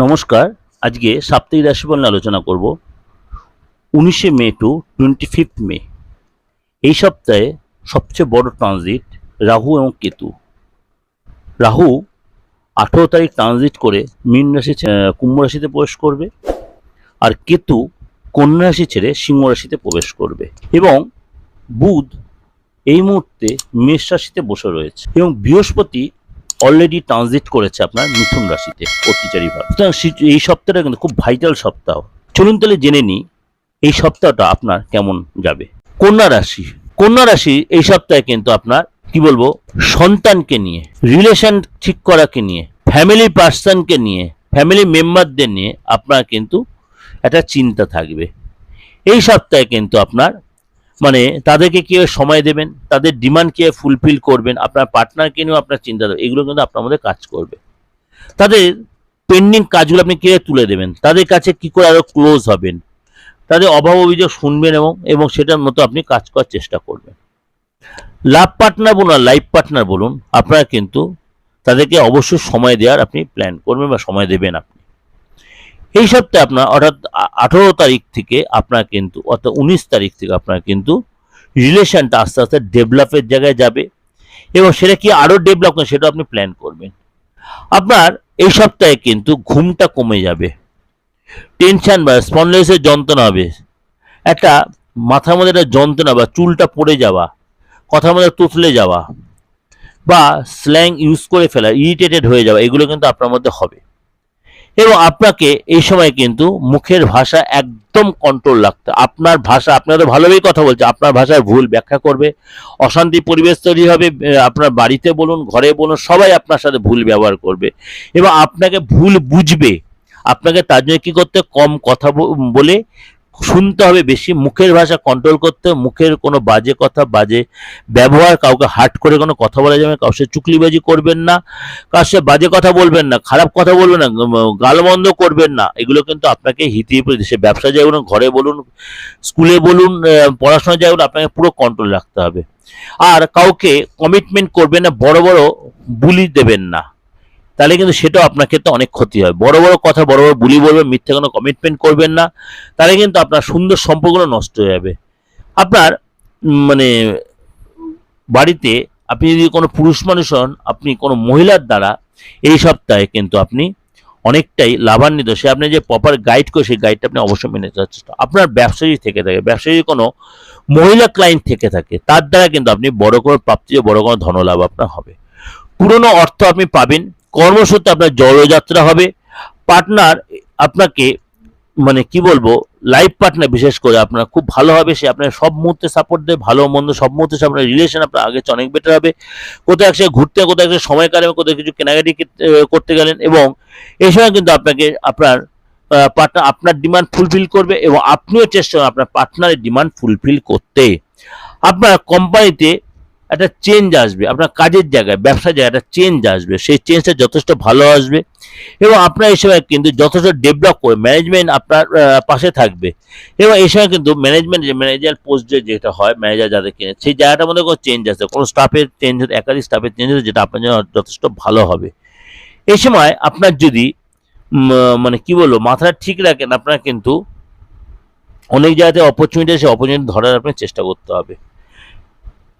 নমস্কার, আজকে সাপ্তাহিক রাশিফল নিয়ে আলোচনা করব। উনিশে May to twenty fifth May. এই সপ্তাহে সবচেয়ে বড় ট্রানজিট রাহু এবং কেতু। রাহু আঠেরো তারিখ ট্রানজিট করে মীন রাশি কুম্ভ রাশিতে প্রবেশ করবে আর কেতু কন্যা রাশি ছেড়ে সিংহ রাশিতে প্রবেশ করবে এবং বুধ এই মুহূর্তে মেষ রাশিতে বসে রয়েছে এবং বৃহস্পতি অলরেডি ট্রানজিট করেছে আপনার মিথুন রাশিতে অত্যাচারী ভাব। সুতরাং এই সপ্তাহটা কিন্তু খুব ভাইটাল সপ্তাহ। চলুন তাহলে জেনে নিই, এই সপ্তাহটা আপনার কেমন যাবে? কন্যা রাশি। কন্যা রাশি এই সপ্তাহে কিন্তু আপনার, কি বলব, সন্তানকে নিয়ে রিলেশন ঠিক করাকে নিয়ে ফ্যামিলি পার্সনকে নিয়ে ফ্যামিলি মেম্বারদের নিয়ে আপনার কিন্তু একটা চিন্তা থাকবে। এই সপ্তাহে কিন্তু আপনার মানে তাদেরকে কীভাবে সময় দেবেন? তাদের ডিমান্ড কীভাবে ফুলফিল করবেন? আপনার পার্টনারকে নিয়েও আপনার চিন্তা দেবেন এগুলো কিন্তু আপনার মধ্যে কাজ করবে। তাদের পেন্ডিং কাজগুলো আপনি কীভাবে তুলে দেবেন? তাদের কাছে কী করে আরও ক্লোজ হবেন? তাদের অভাব অভিযোগ শুনবেন এবং এবং সেটার মতো আপনি কাজ করার চেষ্টা করবেন। লাভ পার্টনার বলুন আর লাইফ পার্টনার বলুন, আপনারা কিন্তু তাদেরকে অবশ্যই সময় দেওয়ার আপনি প্ল্যান করবেন বা সময় দেবেন আপনি। এই সপ্তাহে আপনার, অর্থাৎ আঠেরো তারিখ থেকে আপনার কিন্তু, অর্থাৎ উনিশ তারিখ থেকে আপনার কিন্তু রিলেশনটা আস্তে আস্তে ডেভেলপের জায়গায় যাবে। এবং সেটা কি আরও ডেভেলপ করে সেটা আপনি প্ল্যান করবেন। আপনার এই সপ্তাহে কিন্তু ঘুমটা কমে যাবে। টেনশন বা স্পন্ডলাইসের যন্ত্রণা হবে। একটা মাথার মধ্যে একটা যন্ত্রণা বা চুলটা পড়ে যাওয়া, কথার মধ্যে তুতলে যাওয়া, বা স্ল্যাং ইউজ করে ফেলা ইরিটেটেড হয়ে যাওয়া, এগুলো কিন্তু আপনার মধ্যে হবে। এবং আপনাকে এই সময় কিন্তু মুখের ভাষা একদম কন্ট্রোল রাখতে আপনার ভাষা, আপনারা তো ভালোভাবেই কথা বলছে আপনার ভাষায় ভুল ব্যাখ্যা করবে, অশান্তি পরিবেশ তৈরি হবে আপনার বাড়িতে বলুন, ঘরে বলুন, সবাই আপনার সাথে ভুল ব্যবহার করবে এবং আপনাকে ভুল বুঝবে। আপনাকে তার জন্য কী করতে কম কথা বলে শুনতে হবে বেশি, মুখের ভাষা কন্ট্রোল করতে মুখের কোনো বাজে কথা, বাজে ব্যবহার, কাউকে হাট করে কোনো কথা বলা যাবে কারোর সাথে চুকলিবাজি করবেন না কার সাথে বাজে কথা বলবেন না, খারাপ কথা বলবেন না গালমন্দ করবেন না, এগুলো কিন্তু আপনাকে হিতিয়ে সে ব্যবসা যায় বলুন, ঘরে বলুন, স্কুলে বলুন পড়াশোনা যায় বলুন, আপনাকে পুরো কন্ট্রোল রাখতে হবে। আর কাউকে কমিটমেন্ট করবেন না, বড় বড় বুলি দেবেন না। তাহলে কিন্তু সেটাও আপনার ক্ষেত্রে অনেক ক্ষতি হয়। বড় বড় কথা, বড় বড় বুলি বলবেন, মিথ্যে কোনো কমিটমেন্ট করবেন না, তাহলে কিন্তু আপনার সুন্দর সম্পর্কগুলো নষ্ট হয়ে যাবে। আপনার মানে বাড়িতে আপনি যদি কোনো পুরুষ মানুষ হন, আপনি কোনো মহিলার দ্বারা এই সপ্তাহে কিন্তু আপনি অনেকটাই লাভান্বিত। সে আপনি যে প্রপার গাইড করে, সেই গাইডটা আপনি অবশ্যই মেনে চলার চেষ্টা আপনার ব্যবসায়ী থেকে থাকে, ব্যবসায়ী কোনো মহিলা ক্লায়েন্ট থেকে থাকে, তার দ্বারা কিন্তু আপনি বড় কোনো প্রাপ্তি, বড় কোনো ধনলাভ আপনার হবে। পুরনো অর্থ আপনি পাবেন কর্মসূত্রে আপনার জলযাত্রা হবে। পার্টনার আপনাকে মানে কি বলব লাইফ পার্টনার বিশেষ করে আপনার খুব ভালো হবে, সে আপনার সব মুহূর্তে সাপোর্ট দেয় ভালো মন্দ সব মুহূর্তে আপনার রিলেশন আপনার আগে অনেক বেটার হবে। কোথাও একসাথে ঘুরতে কোথাও একসাথে সময় কাটাবে কোথাও কিছু কেনাকাটি করতে গেলেন এবং এই সময় কিন্তু আপনাকে আপনার পার্টনার আপনার ডিমান্ড ফুলফিল করবে এবং আপনিও চেষ্টা আপনার পার্টনারের ডিমান্ড ফুলফিল করতে। আপনার কোম্পানিতে একটা চেঞ্জ আসবে, আপনার কাজের জায়গায়, ব্যবসার জায়গায় একটা চেঞ্জ আসবে, সেই চেঞ্জটা যথেষ্ট ভালো আসবে এবং আপনার এই সময় কিন্তু যথেষ্ট ডেভেলপ করে ম্যানেজমেন্ট আপনার পাশে থাকবে এবং এই সময় কিন্তু ম্যানেজমেন্ট যে ম্যানেজার পোস্ট যেটা হয় ম্যানেজার যাদের কিনে, সেই জায়গাটার মধ্যে কোনো চেঞ্জ আসে কোনো স্টাফের চেঞ্জ হতে, একাধিক স্টাফের চেঞ্জ হতে যেটা আপনার জন্য যথেষ্ট ভালো হবে। এই সময় আপনার যদি মানে কি বলব, মাথাটা ঠিক রাখেন, আপনার কিন্তু অনেক জায়গাতে অপরচুনিটি আছে অপরচুনিটি ধরার আপনার চেষ্টা করতে হবে।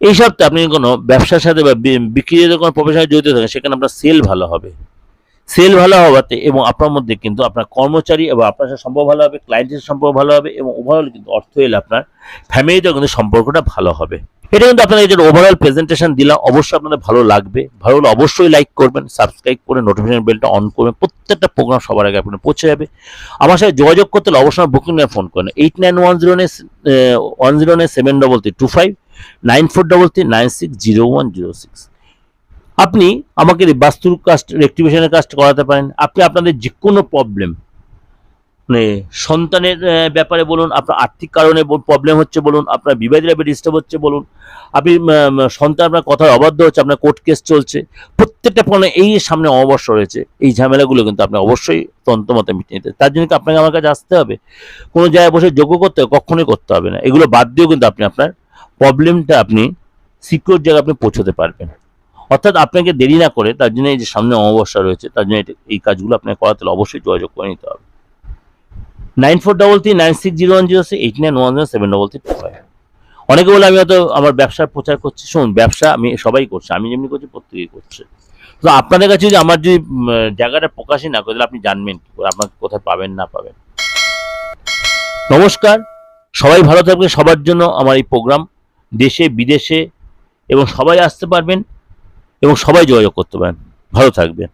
এই সপ্তাহে আপনি কোনো ব্যবসার সাথে বা বি- বিক্রির সাথে কোনো প্রফেশনাল জড়িত থাকেন, সেখানে আপনার সেল ভালো হবে। সেল ভালো হওয়াতে এবং আপনার মধ্যে কিন্তু আপনার কর্মচারী এবং আপনার সাথে সম্পর্ক ভালো হবে ক্লায়েন্টের সম্পর্ক ভালো হবে এবং ওভারঅল কিন্তু অর্থ এলে আপনার ফ্যামিলিতেও কিন্তু সম্পর্কটা ভালো হবে। এটা কিন্তু আপনাদের যে ওভারঅল প্রেজেন্টেশন দিলাম। অবশ্যই আপনাদের ভালো লাগবে। ভালো হলে অবশ্যই লাইক করবেন সাবস্ক্রাইব করে নোটিফিকেশন বেলটা অন করবেন। প্রত্যেকটা প্রোগ্রাম সবার আগে আপনার পৌঁছে যাবে। আমার সাথে যোগাযোগ করতে হলে অবশ্যই বুকিং ফোন করেন। Eight nine one zero one zero seven double three two five nine four double three nine six zero one zero six আপনি আমাকে বাস্তুর কাস্ট রেক্টিভেশনের কাজটা করাতে পারেন। আপনি আপনাদের যে কোনো প্রবলেম মানে সন্তানের ব্যাপারে বলুন, আপনার আর্থিক কারণে প্রবলেম হচ্ছে বলুন, আপনার বিবাহিত লাইফে ডিস্টার্ব হচ্ছে বলুন, আপনি সন্তান আপনার কথায় অবাধ্য হচ্ছে, আপনার কোর্ট কেস চলছে, প্রত্যেকটা প্রবলেম এই সামনে অবশ্য রয়েছে, এই ঝামেলাগুলো কিন্তু আপনি অবশ্যই তন্ত্রমতে মিটিয়ে নিতে। তার জন্য আপনাকে আমার কাছে আসতে হবে? কোনো জায়গায় বসে যোগ্য করতে হবে, কখনোই করতে হবে না। এগুলো বাদ দিয়েও কিন্তু আপনি আপনার প্রবলেমটা আপনি সিকিউর জায়গায় আপনি পৌঁছতে পারবেন। অর্থাৎ আপনাকে দেরি না করে তার জন্য এই যে সামনে অমাবস্যা রয়েছে, তার জন্য এই কাজগুলো আপনাকে করাতে হলে অবশ্যই যোগাযোগ করে নিতে হবে। Nine four double three nine six zero one zero eight nine one zero seven double three two অনেকে বলে, আমি হয়তো আমার ব্যবসার প্রচার করছি। শুনুন, ব্যবসা আমি সবাই করছে, আমি যেমনি করছি, প্রত্যেকেই করছে। তো আপনাদের কাছে যদি আমার যদি জায়গাটা প্রকাশই না করে আপনি জানবেন কি করে, আপনাকে কোথায় পাবেন, না পাবেন। নমস্কার, সবাই ভালো থাকবে সবার জন্য আমার এই প্রোগ্রাম দেশে বিদেশে এবং সবাই আসতে পারবেন এবং সবাই যোগাযোগ করতে পারেন ভালো থাকবেন।